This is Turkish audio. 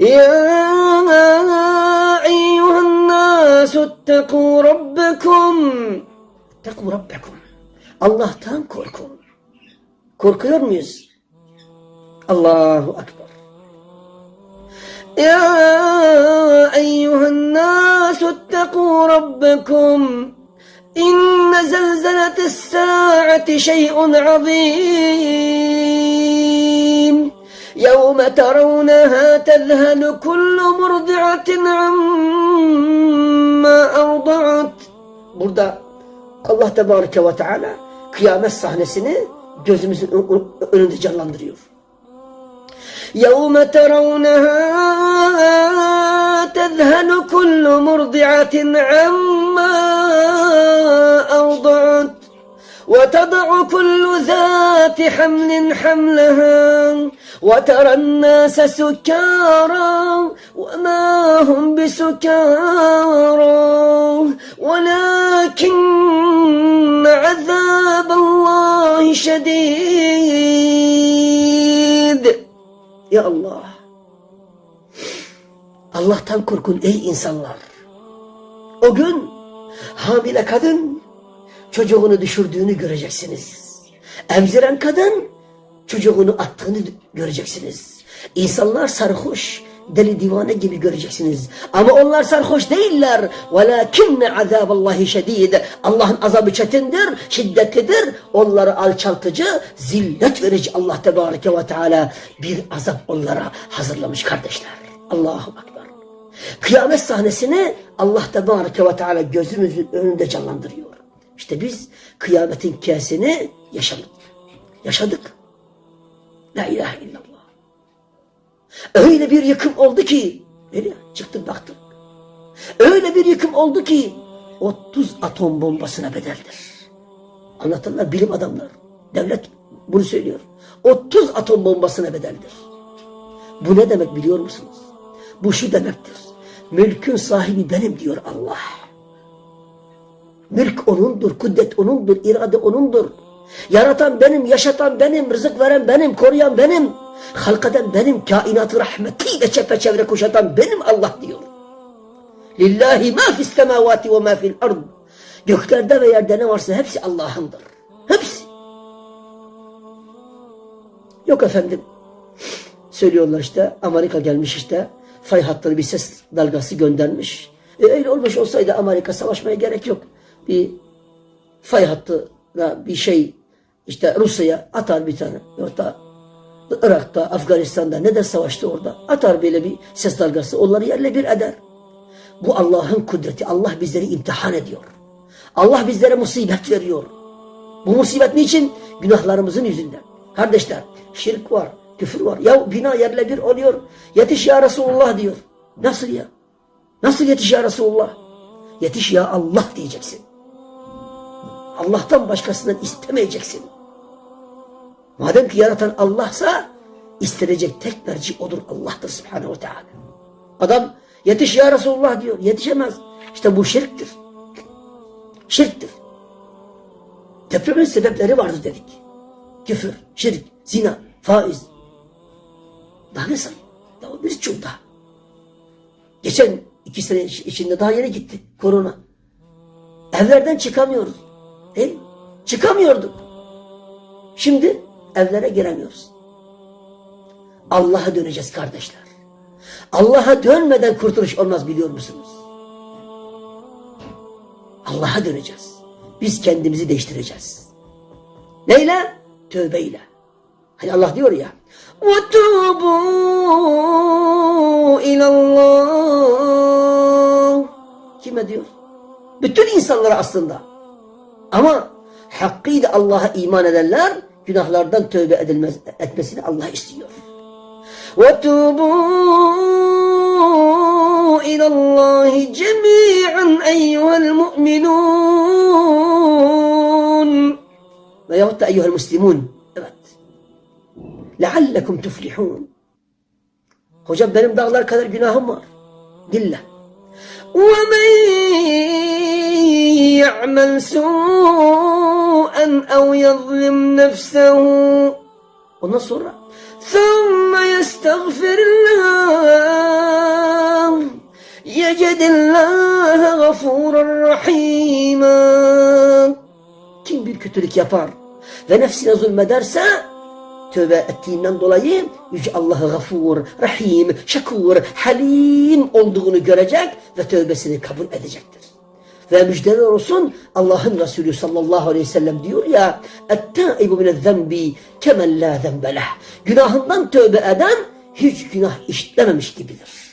يا أيها الناس اتقوا ربكم. اتقوا ربكم. الله تام كوركم كوركيور ميز. الله أكبر. يا أيها الناس اتقوا ربكم. إن زلزلة الساعة شيء عظيم. يوم ترونها تذهل كل مرضعة عما أرضعت Burada Allah Tebareke ve Teala kıyamet sahnesini gözümüzün önünde canlandırıyor. يوم ترونها تذهل كل مرضعة عما أرضعت وتضع كل ذات حمل حملها وترى الناس سكارى وما هم بسكارى ولكن عذاب الله شديد Ya Allah. Allah'tan korkun ey insanlar. O gün hamile kadın çocuğunu düşürdüğünü göreceksiniz. Emziren kadın çocuğunu attığını göreceksiniz. İnsanlar sarhoş, deli divane gibi göreceksiniz. Ama onlar sarhoş değiller. وَلَكِنَّ عَذَابَ اللّٰهِ شَد۪يدٍ Allah'ın azabı çetindir, şiddetlidir. Onları alçaltıcı, zillet verici Allah Tebareke ve Teala bir azap onlara hazırlamış kardeşler. Allahu Ekber. Kıyamet sahnesini Allah Tebareke ve Teala gözümüzün önünde canlandırıyor. İşte biz kıyametin hikayesini yaşadık. Yaşadık. La ilahe illallah. Öyle bir yıkım oldu ki, öyle ya, çıktık baktık. Öyle bir yıkım oldu ki 30 atom bombasına bedeldir. Anlatırlar bilim adamlar. Devlet bunu söylüyor. 30 atom bombasına bedeldir. Bu ne demek biliyor musunuz? Bu şu demektir. Mülkün sahibi benim diyor Allah. Mülk onundur, kudret onundur, irade onundur. Yaratan benim, yaşatan benim, rızık veren benim, koruyan benim. Halkadan benim, kainatı rahmetiyle çepeçevre kuşatan benim Allah diyor. Lillahi ma fis semavati ve ma fil ard. Göklerde ve yerde ne varsa hepsi Allah'ındır. Hepsi. Yok efendim. Söylüyorlar işte Amerika gelmiş işte fay hatları bir ses dalgası göndermiş. E, öyle olmuş olsaydı Amerika savaşmaya gerek yok. Bir fay hattına bir şey işte Rusya'ya atar bir tane. Orada Irak'ta, Afganistan'da ne de savaştı orada. Atar böyle bir ses dalgası onları yerle bir eder. Bu Allah'ın kudreti. Allah bizleri imtihan ediyor. Allah bizlere musibet veriyor. Bu musibet niçin? Günahlarımızın yüzünden. Kardeşler şirk var, küfür var. Ya bina yerle bir oluyor. Yetiş ya Resulullah diyor. Nasıl ya? Nasıl yetiş ya Resulullah? Yetiş ya Allah diyeceksin. Allah'tan başkasından istemeyeceksin. Madem ki yaratan Allah'sa istenecek tek merci odur Allah'tır subhanehu ve teala. Adam yetiş ya Resulullah diyor. Yetişemez. İşte bu şirktir. Şirktir. Depremin sebepleri vardır dedik. Küfür, şirk, zina, faiz. Daha ne sayayım? Daha bir çok daha. Geçen iki sene içinde daha yeni gitti korona. Evlerden çıkamıyoruz. Değil mi? Çıkamıyorduk. Şimdi evlere giremiyoruz. Allah'a döneceğiz kardeşler. Allah'a dönmeden kurtuluş olmaz biliyor musunuz? Allah'a döneceğiz. Biz kendimizi değiştireceğiz. Neyle? Tövbeyle. Hani Allah diyor ya وَتُوبُوا اِلَى اللّٰهِ Kime diyor? Bütün insanlara aslında. Ama hakkıyla Allah'a iman edenler günahlardan tövbe edilmez, etmesini Allah istiyor. وَتُوبُوا اِلَى اللّٰهِ جَمِيعًا اَيُّهَا الْمُؤْمِنُونَ veyahut da eyyuhel muslimun. Evet. لَعَلَّكُمْ تُفْلِحُونَ Hocam benim dağlar kadar günahım var. Dillah. وَمَنْ يَعْمَلْ سُوءًا أَوْ يَظْلِمْ نَفْسَهُ sonra ثُمَّ يَسْتَغْفِرِ اللّٰهِ يجد الله غفورا رحيما. Kim bir kötülük yapar ve nefsine zulmederse tövbe ettiğinden dolayı Yüce Allah'ı gafur, rahim, şakur, halim olduğunu görecek ve tövbesini kabul edecektir. Ve müjdeler olsun Allah'ın Resulü sallallahu aleyhi ve sellem diyor ya اَتَّائِبُ مِنَ الذَّنْبِ كَمَنْ لَا ذَنْبَ لَهِ Günahından tövbe eden hiç günah işlememiş gibidir.